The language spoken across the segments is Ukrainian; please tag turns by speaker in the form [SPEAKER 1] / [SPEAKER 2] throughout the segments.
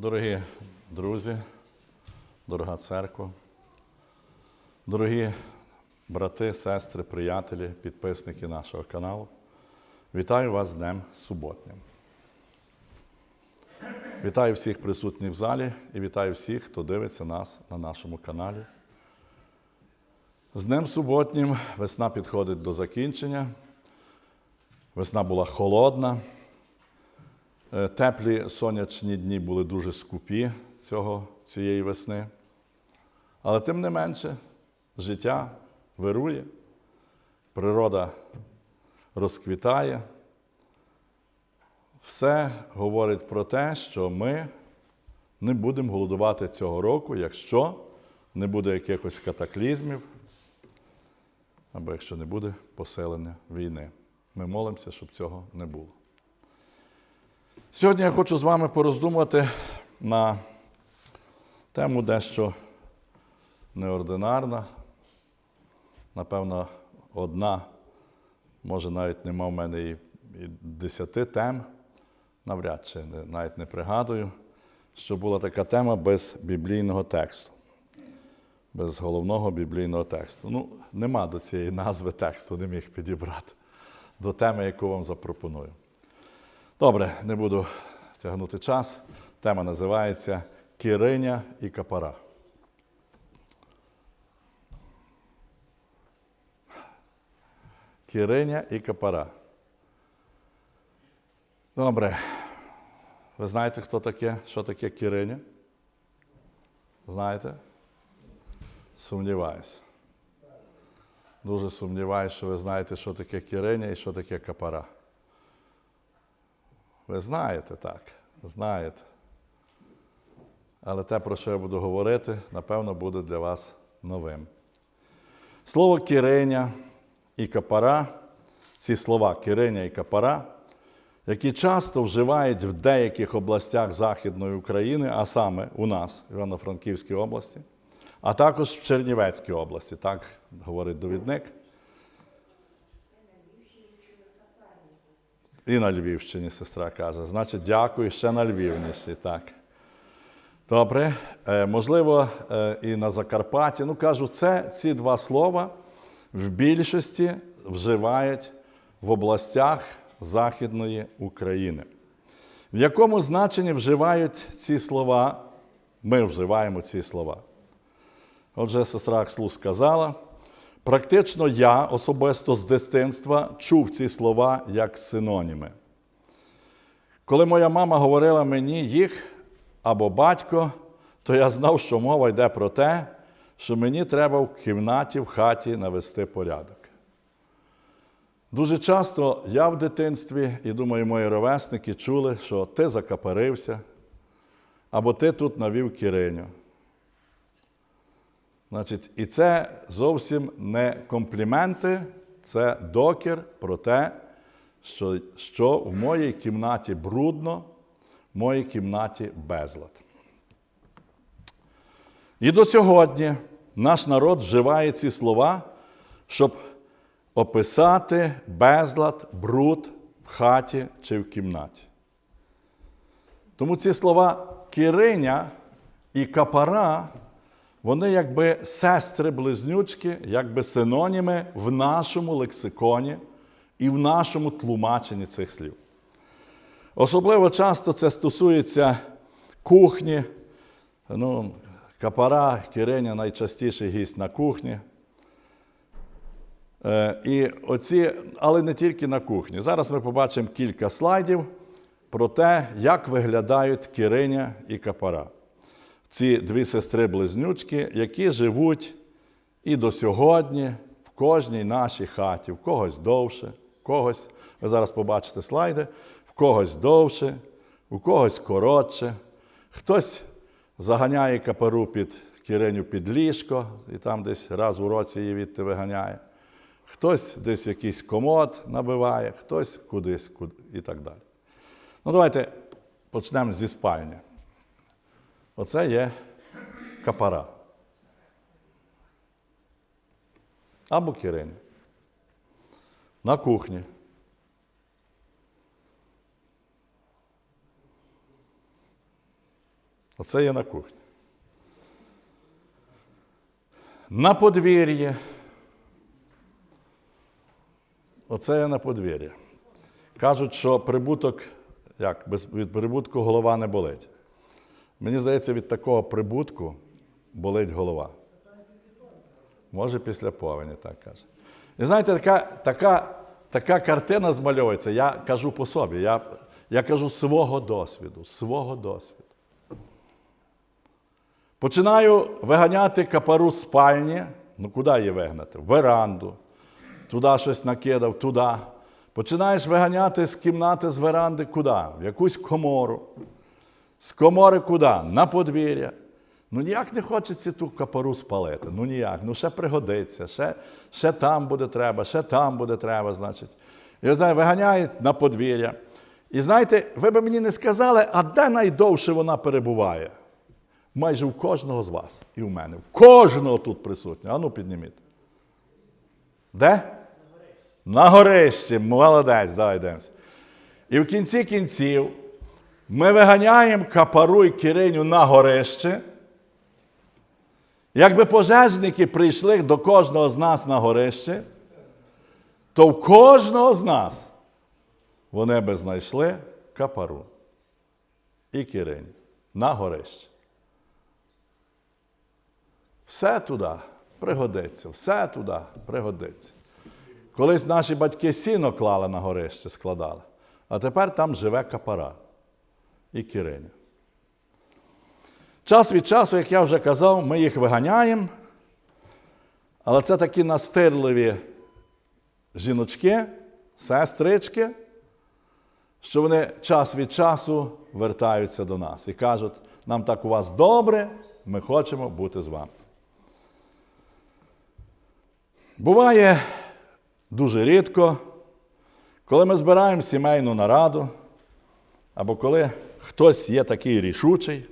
[SPEAKER 1] Дорогі друзі, дорога церква, дорогі брати, сестри, приятелі, підписники нашого каналу, вітаю вас з Днем Суботнім. Вітаю всіх присутніх в залі і вітаю всіх, хто дивиться нас на нашому каналі. З Днем Суботнім весна підходить до закінчення. Весна була холодна. Е, Теплі сонячні дні були дуже скупі цього, цієї весни. Але тим не менше, життя вирує, природа розквітає. Все говорить про те, що ми не будемо голодувати цього року, якщо не буде якихось катаклізмів, або якщо не буде посилення війни. Ми молимося, щоб цього не було. Сьогодні я хочу з вами пороздумувати на тему дещо неординарна. Напевно, одна, може, навіть нема в мене і, десяти тем, навряд чи навіть не пригадую, що була така тема без біблійного тексту, без головного біблійного тексту. Ну, нема до цієї назви тексту, не міг підібрати до теми, яку вам запропоную. Добре, не буду тягнути час. Тема називається Кириня і капара. Кириня і капара. Добре. Ви знаєте, хто таке, що таке кириня? Знаєте? Сумніваюся. Дуже сумніваюся, що ви знаєте, що таке кириня і що таке капара. Ви знаєте так, знаєте. Але те, про що я буду говорити, напевно, буде для вас новим. Слово киреня і капара, ці слова киреня і капара, які часто вживають в деяких областях Західної України, а саме у нас, в Івано-Франківській області, а також в Чернівецькій області, так говорить довідник. І на Львівщині сестра каже. Значить, дякую ще на Львівніші. Так. Добре. Е, можливо, е, і на Закарпатті. Ну, кажу, це ці два слова в більшості вживають в областях Західної України. В якому значенні вживають ці слова? Ми вживаємо ці слова. Отже, сестра Акслу сказала. Практично я особисто з дитинства чув ці слова як синоніми. Коли моя мама говорила мені їх або батько, то я знав, що мова йде про те, що мені треба в кімнаті, в хаті навести порядок. Дуже часто я в дитинстві, і думаю, мої ровесники чули, що ти закапарився, або ти тут навів кириню. Значить, і це зовсім не компліменти, це докір про те, що, що в моїй кімнаті брудно, в моїй кімнаті безлад. І до сьогодні наш народ вживає ці слова, щоб описати безлад, бруд в хаті чи в кімнаті. Тому ці слова кириня і капара, вони якби сестри-близнючки, якби синоніми в нашому лексиконі і в нашому тлумаченні цих слів. Особливо часто це стосується кухні. Ну, капара, кириня найчастіший гість на кухні. Е, І оці, але не тільки на кухні. Зараз ми побачимо кілька слайдів про те, як виглядають кириня і капара. Ці дві сестри-близнючки, які живуть і до сьогодні в кожній нашій хаті, в когось довше, в когось, ви зараз побачите слайди, в когось довше, у когось коротше. Хтось заганяє капару під кириню під ліжко, і там десь раз у році її відти виганяє. Хтось десь якийсь комод набиває, хтось кудись куди, і так далі. Ну, давайте почнемо зі спальні. Оце є капара. Або кириня. На кухні. Оце є на кухні. На подвір'ї. Оце є на подвір'ї. Кажуть, що прибуток, як, без, від прибутку голова не болить. Мені здається, від такого прибутку болить голова. Може, після повені, так каже. І знаєте, така, така, така картина змальовується. Я кажу по собі, я, я кажу свого досвіду, свого досвіду. Починаю виганяти капару спальні. Ну, куди її вигнати? В веранду. Туди щось накидав, туди. Починаєш виганяти з кімнати з веранди куди? В якусь комору. З комори куди? На подвір'я. Ну ніяк не хочеться ту капору спалити. Ну ніяк. Ну ще пригодиться, ще, ще там буде треба, ще там буде треба, значить. І знаю, виганяють на подвір'я. І знаєте, ви б мені не сказали, а де найдовше вона перебуває? Майже у кожного з вас і у мене. У кожного тут присутнього. Ану підніміть. Де? На горищі. Молодець, давай йдемося. І в кінці кінців ми виганяємо капару і кириню на горище. Якби пожежники прийшли до кожного з нас на горище, то в кожного з нас вони би знайшли капару і кириню на горище. Все туди пригодиться, все туди пригодиться. Колись наші батьки сіно клали на горище, складали, а тепер там живе капара і кириня. Час від часу, як я вже казав, ми їх виганяємо, але це такі настирливі жіночки, сестрички, що вони час від часу вертаються до нас і кажуть, нам так у вас добре, ми хочемо бути з вами. Буває дуже рідко, коли ми збираємо сімейну нараду, або коли хтось є такий рішучий,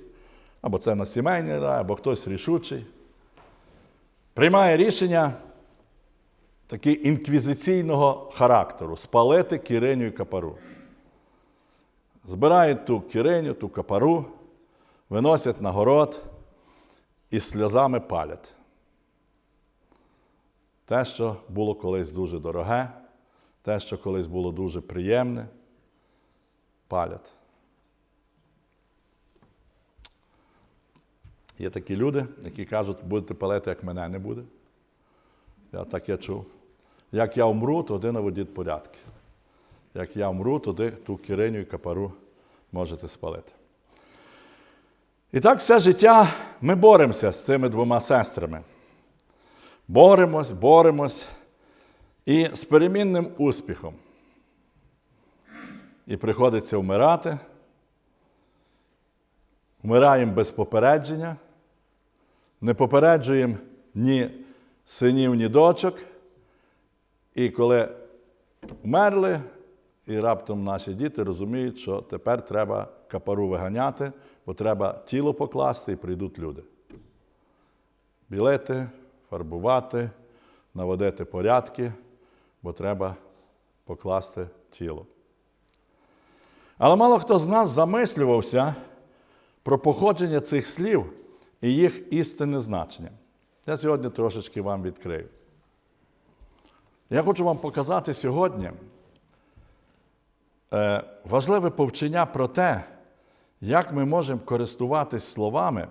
[SPEAKER 1] або це на сімейній нараді, або хтось рішучий, приймає рішення такі інквізиційного характеру спалити кириню і капару. Збирають ту кириню, ту капару, виносять на город і сльозами палять. Те, що було колись дуже дороге, те, що колись було дуже приємне, палять. Є такі люди, які кажуть, будете палити, як мене не буде. Я таке чув. Як я умру, тоді наведіть порядки. Як я умру, тоді ту кириню і капару можете спалити. І так все життя ми боремося з цими двома сестрами. Боремось, боремось і з перемінним успіхом. І приходиться вмирати. Вмираємо без попередження, не попереджуємо ні синів, ні дочок. І коли вмерли, і раптом наші діти розуміють, що тепер треба капару виганяти, бо треба тіло покласти і прийдуть люди. Білити, фарбувати, наводити порядки, бо треба покласти тіло. Але мало хто з нас замислювався про походження цих слів і їх істинне значення. Я сьогодні трошечки вам відкрию. Я хочу вам показати сьогодні е, важливе повчення про те, як ми можемо користуватись словами,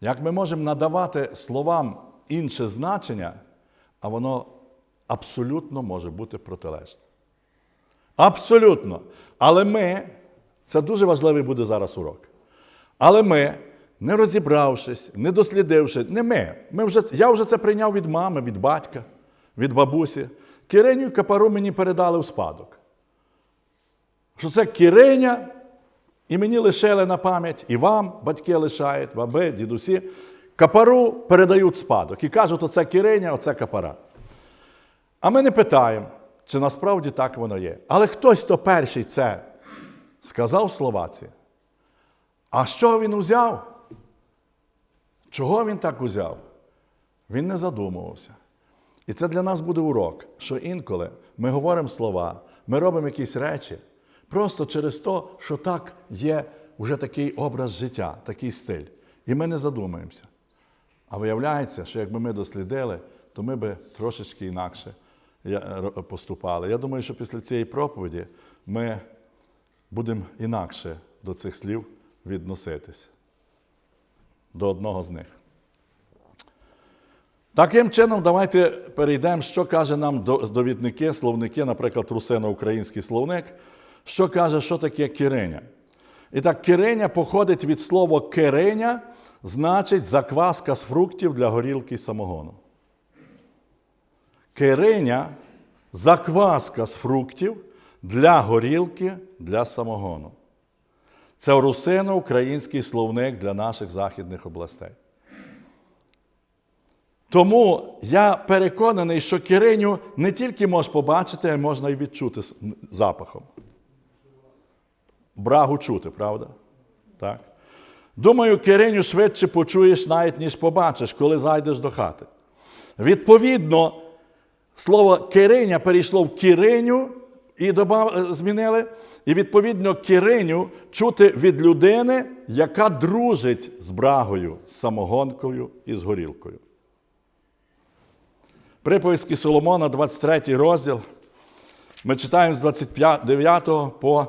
[SPEAKER 1] як ми можемо надавати словам інше значення, а воно абсолютно може бути протилежне. Абсолютно. Але ми, це дуже важливий буде зараз урок. Але ми, не розібравшись, не дослідивши, не ми. ми вже, я вже це прийняв від мами, від батька, від бабусі. Кириню і капару мені передали в спадок. Що це кириня, і мені лишили на пам'ять, і вам батьки лишають, баби, дідусі. Капару передають спадок. І кажуть, оце кириня, оце капара. А ми не питаємо, чи насправді так воно є. Але хтось, хто перший це сказав словаці, а що він узяв? Чого він так узяв? Він не задумувався. І це для нас буде урок, що інколи ми говоримо слова, ми робимо якісь речі, просто через те, що так є вже такий образ життя, такий стиль. І ми не задумаємося. А виявляється, що якби ми дослідили, то ми би трошечки інакше поступали. Я думаю, що після цієї проповіді ми будемо інакше до цих слів відноситись. До одного з них. Таким чином, давайте перейдемо, що каже нам довідники, словники, наприклад, русино-український словник, що каже, що таке кириня. І так, кириня походить від слова кириня, значить закваска з фруктів для горілки самогону. Кириня закваска з фруктів для горілки, для самогону. Це русино-український словник для наших західних областей. Тому я переконаний, що кириню не тільки можеш побачити, а й можна і відчути запахом. Брагу чути, правда? Так. Думаю, кириню швидше почуєш навіть, ніж побачиш, коли зайдеш до хати. Відповідно, слово кириня перейшло в кириню і добав... змінили. І відповідно кириню чути від людини, яка дружить з брагою, самогонкою і з горілкою. Приповістки Соломона, 23 розділ. Ми читаємо з 29 по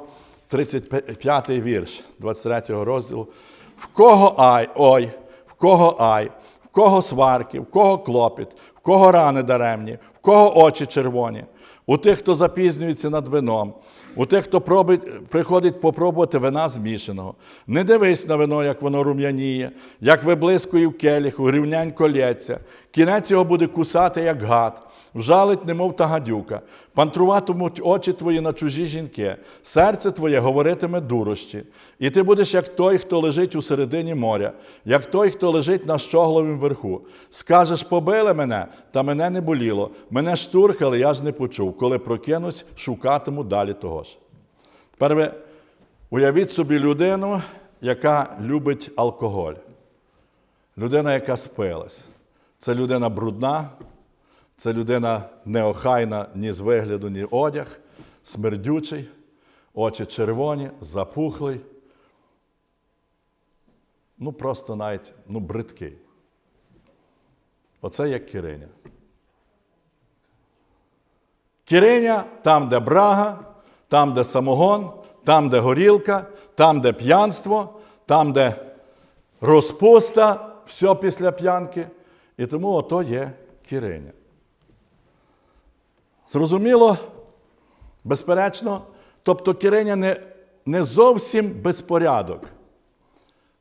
[SPEAKER 1] 35 вірш 23 розділу. В кого ай, ой, в кого ай, в кого сварки, в кого клопіт, в кого рани даремні, в кого очі червоні, у тих, хто запізнюється над вином, у тих, хто пробить, приходить попробувати вина змішаного. Не дивись на вино, як воно рум'яніє, як виблискує в келіху, рівнянько лється. Кінець його буде кусати, як гад, вжалить, немов та гадюка. Пантруватимуть очі твої на чужі жінки, серце твоє говоритиме дурощі. І ти будеш як той, хто лежить у середині моря, як той, хто лежить на щогловім верху. Скажеш, побили мене, та мене не боліло. Мене штурхали, я ж не почув. Коли прокинусь, шукатиму далі того ж. Тепер ви уявіть собі людину, яка любить алкоголь. Людина, яка спилась. Це людина брудна, це людина неохайна ні з вигляду, ні одяг, смердючий, очі червоні, запухлий. Ну, просто навіть ну, бридкий. Оце як кириня. Кириня там, де брага, там, де самогон, там, де горілка, там, де п'янство, там, де розпуста, все після п'янки. І тому ото є кириня. Зрозуміло, безперечно, тобто кириня не, не зовсім безпорядок.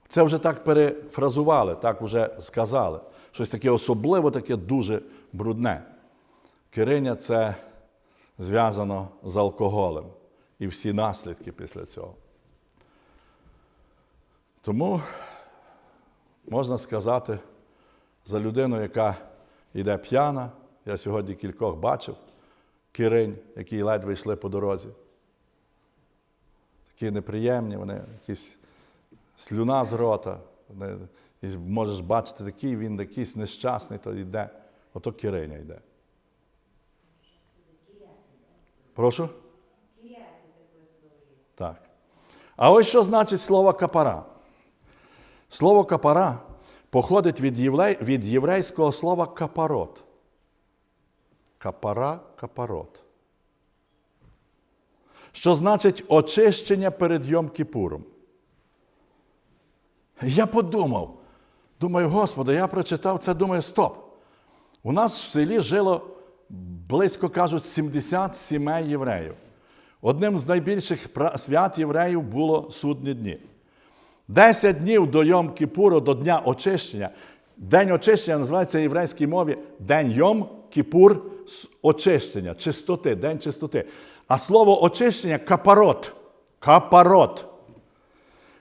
[SPEAKER 1] Це вже так перефразували, так вже сказали. Щось таке особливо, таке дуже брудне. Кириня це зв'язано з алкоголем і всі наслідки після цього. Тому можна сказати, за людину, яка йде п'яна, я сьогодні кількох бачив, киринь, які ледве йшли по дорозі. Такі неприємні, вони якісь слюна з рота. не- І можеш бачити, такий він якийсь нещасний, то йде. Ото кириня йде. Прошу? Так. А ось що значить слово капара. Слово капара походить від, євлей, від єврейського слова капарот. Капара капарот. Що значить очищення перед Йом Кіпуром. Я подумав, думаю, Господи, я прочитав це, думаю, стоп. У нас в селі жило близько кажуть 70 сімей євреїв. Одним з найбільших свят євреїв було судні дні. Десять днів до Йом Кіпуру, до Дня очищення. День очищення називається в єврейській мові День Йом Кіпур очищення, чистоти, день чистоти. А слово очищення капарот. Капарот.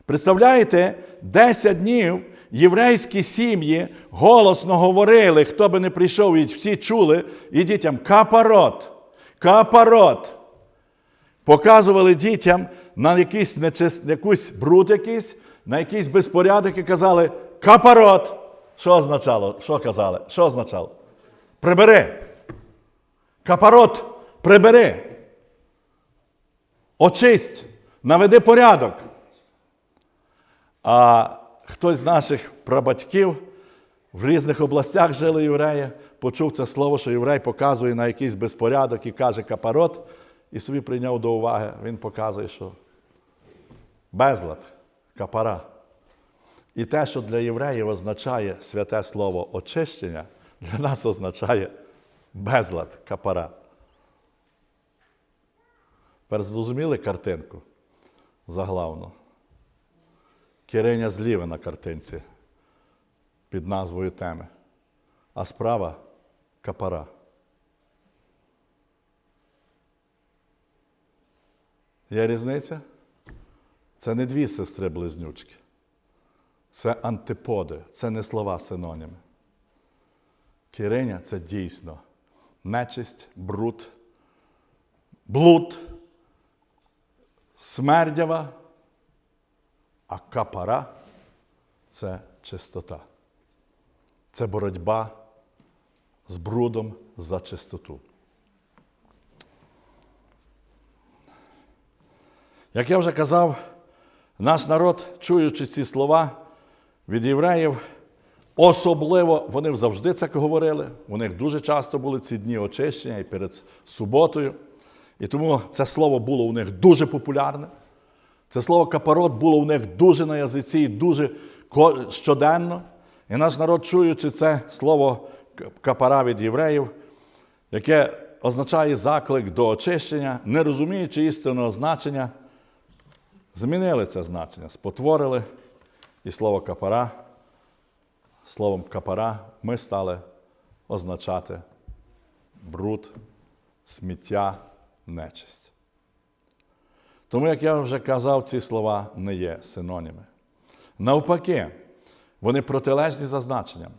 [SPEAKER 1] Представляєте, 10 днів єврейські сім'ї голосно говорили, хто би не прийшов, і всі чули, і дітям капарот, капарот. Показували дітям на якийсь нечис... якусь бруд якийсь, на якийсь безпорядок і казали капарот. Що означало? Що казали? Що означало? Прибери. Капарот, прибери. Очисть, наведи порядок. А хтось з наших прабатьків в різних областях жили євреї, почув це слово, що єврей показує на якийсь безпорядок і каже капарот, і собі прийняв до уваги. Він показує, що безлад, капара. І те, що для євреїв означає святе слово очищення, для нас означає безлад, капара. Тепер зрозуміли картинку заглавну. Кириня зліва на картинці під назвою теми, а справа капара. Є різниця? Це не дві сестри-близнючки. Це антиподи, це не слова синоніми. Кириня це дійсно нечисть, бруд, блуд, смердява, а капара це чистота. Це боротьба з брудом за чистоту. Як я вже казав, наш народ, чуючи ці слова від євреїв, особливо вони завжди це говорили. У них дуже часто були ці дні очищення і перед суботою. І тому це слово було у них дуже популярне. Це слово капарот було у них дуже на язиці і дуже щоденно. І наш народ, чуючи це слово капара від євреїв, яке означає заклик до очищення, не розуміючи істинного значення, змінили це значення, спотворили і слово капара. Словом капара ми стали означати бруд, сміття, нечисть. Тому, як я вже казав, ці слова не є синоніми. Навпаки, вони протилежні за значенням.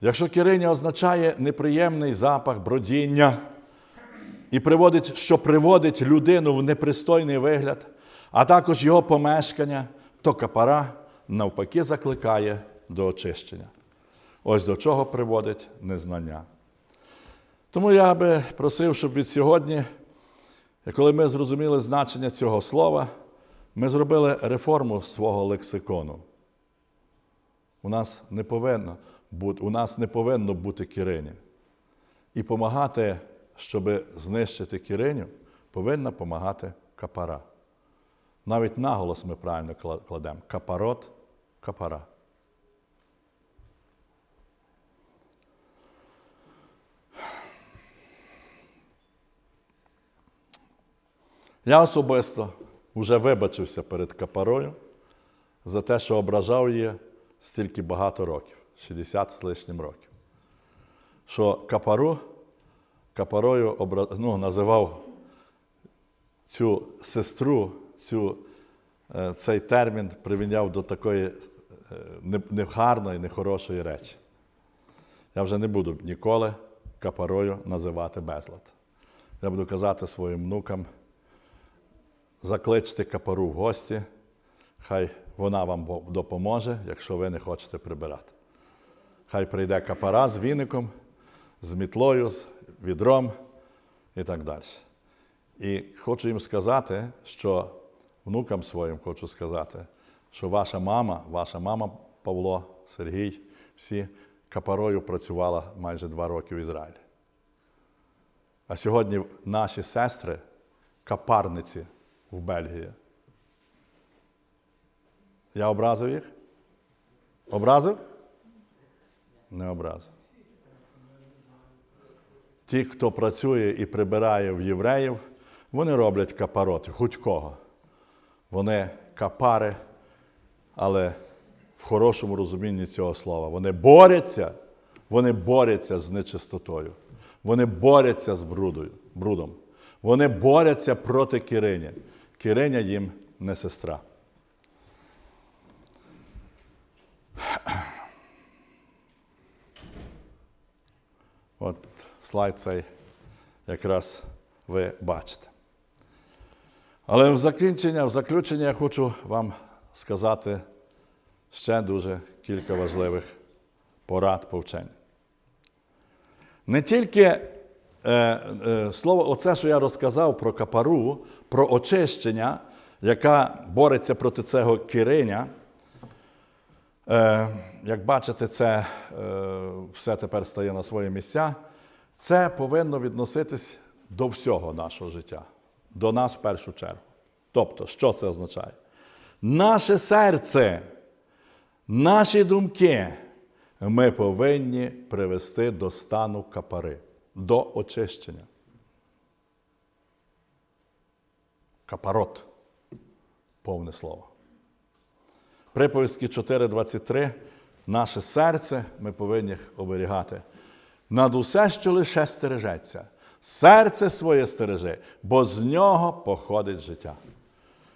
[SPEAKER 1] Якщо кириня означає неприємний запах бродіння і приводить, що приводить людину в непристойний вигляд, а також його помешкання, то капара навпаки закликає до очищення. Ось до чого приводить незнання. Тому я би просив, щоб від сьогодні, коли ми зрозуміли значення цього слова, ми зробили реформу свого лексикону. У нас не повинно бути, у нас не повинно бути кирині. І допомагати, щоб знищити кириню, повинна допомагати капара. Навіть наголос ми правильно кладемо. Капарот, капара. Я особисто вже вибачився перед капарою за те, що ображав її стільки багато років, 60 з лишнім років. Що капару, капарою ну, називав цю сестру, цю, е, цей термін привіняв до такої е, негарної, нехорошої речі. Я вже не буду ніколи капарою називати безлад. Я буду казати своїм внукам, закличте капару в гості, хай вона вам допоможе, якщо ви не хочете прибирати. Хай прийде капара з віником, з мітлою, з відром і так далі. І хочу їм сказати, що внукам своїм хочу сказати, що ваша мама, ваша мама Павло, Сергій, всі капарою працювала майже два роки в Ізраїлі. А сьогодні наші сестри капарниці в Бельгії. Я образив їх? Образив? Не образив. Ті, хто працює і прибирає в євреїв, вони роблять капароти, хоч кого. Вони капари, але в хорошому розумінні цього слова. Вони борються, вони борються з нечистотою. Вони борються з брудом. Вони борються проти Кирині. Кириня їм не сестра. От слайд цей якраз ви бачите. Але в закінчення, в заключення я хочу вам сказати ще дуже кілька важливих порад повчень. Не тільки е, е, слово, оце, що я розказав про капару, про очищення, яка бореться проти цього кириня, Е, як бачите, це е, все тепер стає на свої місця. Це повинно відноситись до всього нашого життя, до нас в першу чергу. Тобто, що це означає? Наше серце, наші думки ми повинні привести до стану капари, до очищення. Капарот повне слово. Приповістки 4.23. Наше серце ми повинні оберігати. Над усе, що лише стережеться. Серце своє стереже, бо з нього походить життя.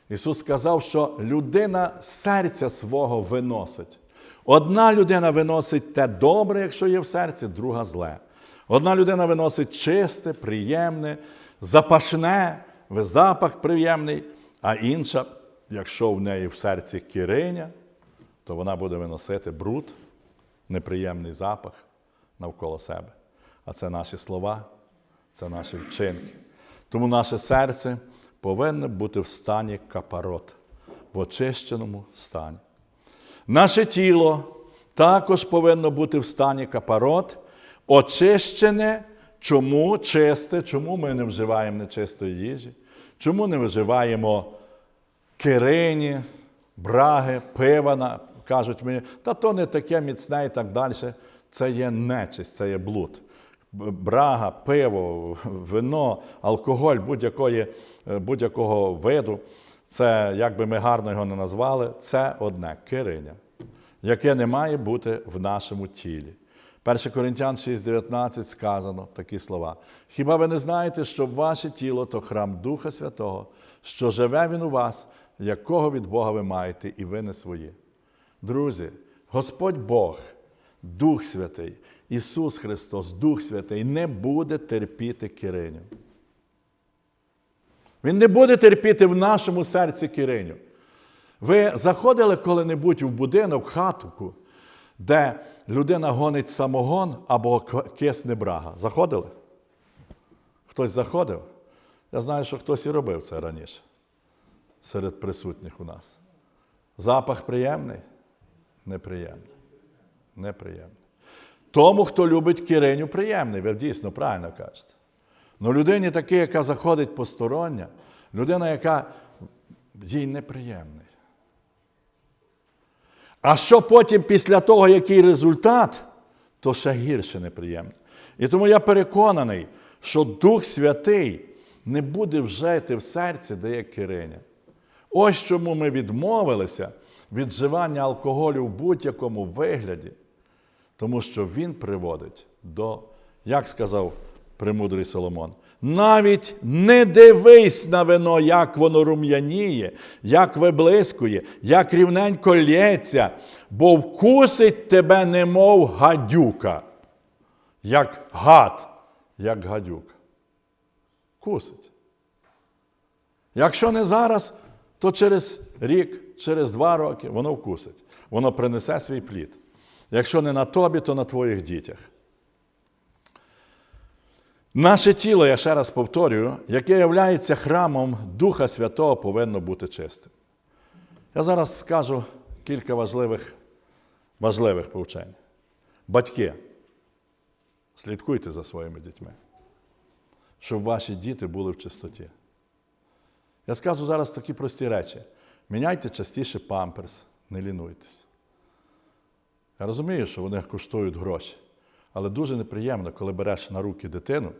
[SPEAKER 1] Ісус сказав, що людина серця свого виносить. Одна людина виносить те добре, якщо є в серці, друга зле. Одна людина виносить чисте, приємне, запашне, запах приємний, а інша, якщо в неї в серці кириня, то вона буде виносити бруд, неприємний запах навколо себе. А це наші слова, це наші вчинки. Тому наше серце повинно бути в стані капарот, в очищеному стані. Наше тіло також повинно бути в стані капарот, очищене, чому чисте, чому ми не вживаємо нечистої їжі, чому не вживаємо кирині, браги, пива, кажуть мені, та то не таке міцне і так далі. Це є нечисть, це є блуд. Брага, пиво, вино, алкоголь будь-якої, будь-якого виду. Це, як би ми гарно його не назвали, це одне кириня, яке не має бути в нашому тілі. 1 Коринтян 6,19 сказано такі слова. Хіба ви не знаєте, що ваше тіло то храм Духа Святого, що живе він у вас, якого від Бога ви маєте, і ви не свої? Друзі, Господь Бог, Дух Святий, Ісус Христос, Дух Святий, не буде терпіти кириню. Він не буде терпіти в нашому серці кириню. Ви заходили коли-небудь в будинок, в хатуку, де людина гонить самогон або кисне брага. Заходили? Хтось заходив? Я знаю, що хтось і робив це раніше серед присутніх у нас. Запах приємний? Неприємний. Неприємний. Тому, хто любить кириню, приємний, ви дійсно правильно кажете. Ну людині таке, яка заходить постороння, людина, яка їй неприємний. А що потім після того, який результат, то ще гірше неприємно. І тому я переконаний, що Дух Святий не буде вжити в серці, де є кириня. Ось чому ми відмовилися від вживання алкоголю в будь-якому вигляді, тому що він приводить до, як сказав премудрий Соломон, навіть не дивись на вино, як воно рум'яніє, як виблискує, як рівненько лється, бо вкусить тебе, немов гадюка, як гад, як гадюка. Кусить. Якщо не зараз, то через рік, через два роки воно вкусить. Воно принесе свій плід. Якщо не на тобі, то на твоїх дітях. Наше тіло, я ще раз повторюю, яке є храмом Духа Святого, повинно бути чистим. Я зараз скажу кілька важливих важливих повчень. Батьки, слідкуйте за своїми дітьми, щоб ваші діти були в чистоті. Я скажу зараз такі прості речі. Міняйте частіше памперс, не лінуйтесь. Я розумію, що вони коштують гроші. Але дуже неприємно, коли береш на руки дитину,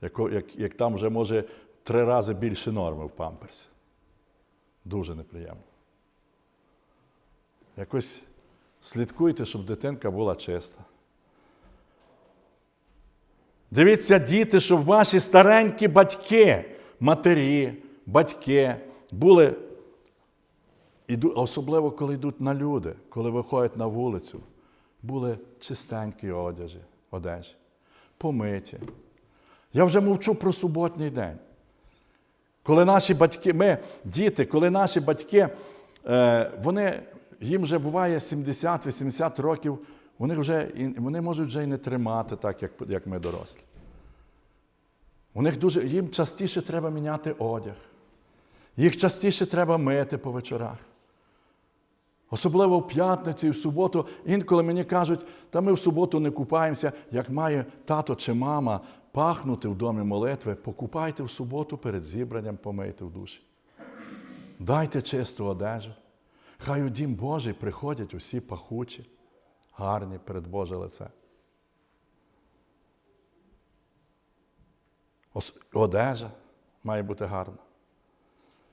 [SPEAKER 1] як, як, як там вже може три рази більше норми в памперсі. Дуже неприємно. Якось слідкуйте, щоб дитинка була чиста. Дивіться, діти, щоб ваші старенькі батьки, матері, батьки були, особливо коли йдуть на люди, коли виходять на вулицю, були чистенькі одяжі, одежі, помиті. Я вже мовчу про суботній день. Коли наші батьки, ми, діти, коли наші батьки, е, вони, їм вже буває 70-80 років, вони вже, вони можуть вже і не тримати так, як як ми дорослі. У них дуже, Їм частіше треба міняти одяг. Їх частіше треба мити по вечорах. Особливо в п'ятницю і в суботу. Інколи мені кажуть, та ми в суботу не купаємося, як має тато чи мама пахнути в домі молитви, покупайте в суботу перед зібранням, помийте в душі. Дайте чисту одежу. Хай у дім Божий приходять усі пахучі, гарні перед Боже лице. Одежа має бути гарна.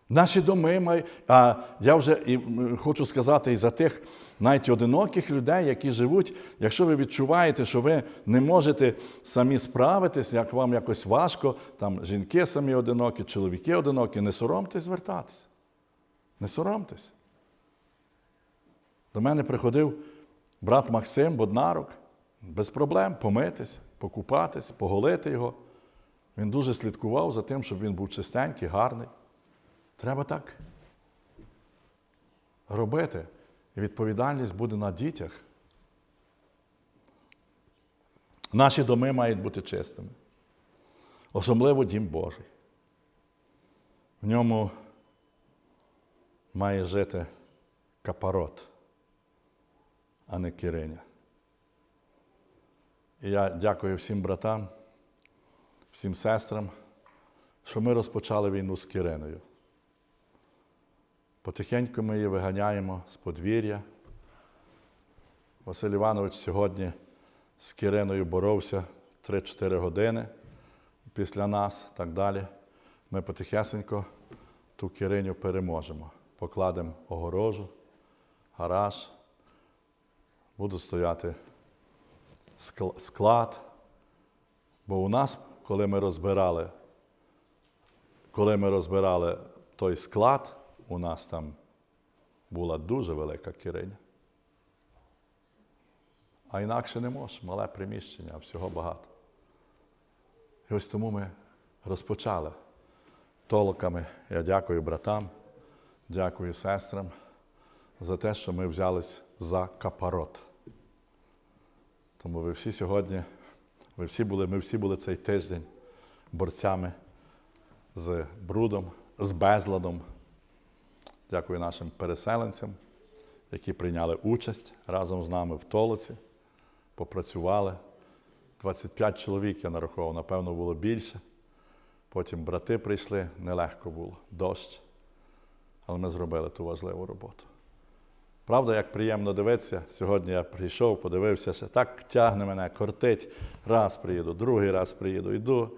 [SPEAKER 1] Наші доми мають. А я вже і хочу сказати і за тих навіть одиноких людей, які живуть, якщо ви відчуваєте, що ви не можете самі справитись, як вам якось важко, там жінки самі одинокі, чоловіки одинокі, не соромтесь звертатися. Не соромтесь. До мене приходив брат Максим Боднарук, без проблем помитись, покупатись, поголити його. Він дуже слідкував за тим, щоб він був чистенький, гарний. Треба так робити. І відповідальність буде на дітях. Наші доми мають бути чистими. Особливо дім Божий. В ньому має жити капарот, а не кириня. І я дякую всім братам, всім сестрам, що ми розпочали війну з Кириною. Потихеньку ми її виганяємо з подвір'я. Василь Іванович сьогодні з Кириною боровся 3-4 години після нас так далі. Ми потихесенько ту Кириню переможемо. Покладемо огорожу, гараж, буде стояти склад. Бо у нас, коли ми розбирали, коли ми розбирали той склад, у нас там була дуже велика кириня. А інакше не може, мале приміщення, а всього багато. І ось тому ми розпочали толоками. Я дякую братам, дякую сестрам за те, що ми взялись за капарот. Тому ви всі сьогодні, ви всі були, ми всі були цей тиждень борцями з брудом, з безладом. Дякую нашим переселенцям, які прийняли участь разом з нами в толоці, попрацювали. 25 чоловік я нарахував, напевно, було більше. Потім брати прийшли, нелегко було, дощ. Але ми зробили ту важливу роботу. Правда, як приємно дивитися, сьогодні я прийшов, подивився, ще так тягне мене, кортить. Раз приїду, другий раз приїду, йду.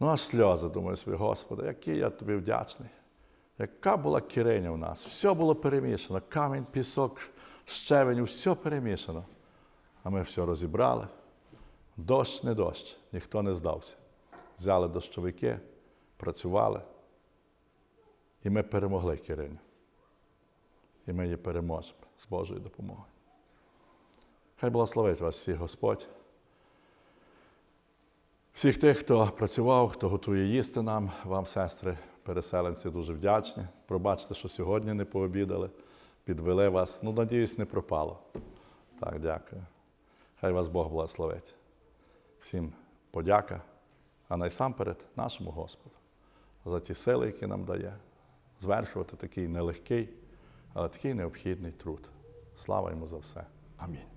[SPEAKER 1] Ну, аж сльози, думаю собі, Господи, який я тобі вдячний. Яка була кириня в нас? Все було перемішано. Камінь, пісок, щебень, все перемішано. А ми все розібрали. Дощ, не дощ, ніхто не здався. Взяли дощовики, працювали. І ми перемогли Кириню. І ми її переможемо з Божою допомогою. Хай благословить вас всіх Господь. Всіх тих, хто працював, хто готує їсти нам, вам, сестри, переселенці, дуже вдячні. Пробачте, що сьогодні не пообідали, підвели вас. Ну, надіюсь, не пропало. Так, дякую. Хай вас Бог благословить. Всім подяка, а найсамперед нашому Господу за ті сили, які нам дає, звершувати такий нелегкий, але такий необхідний труд. Слава йому за все. Амінь.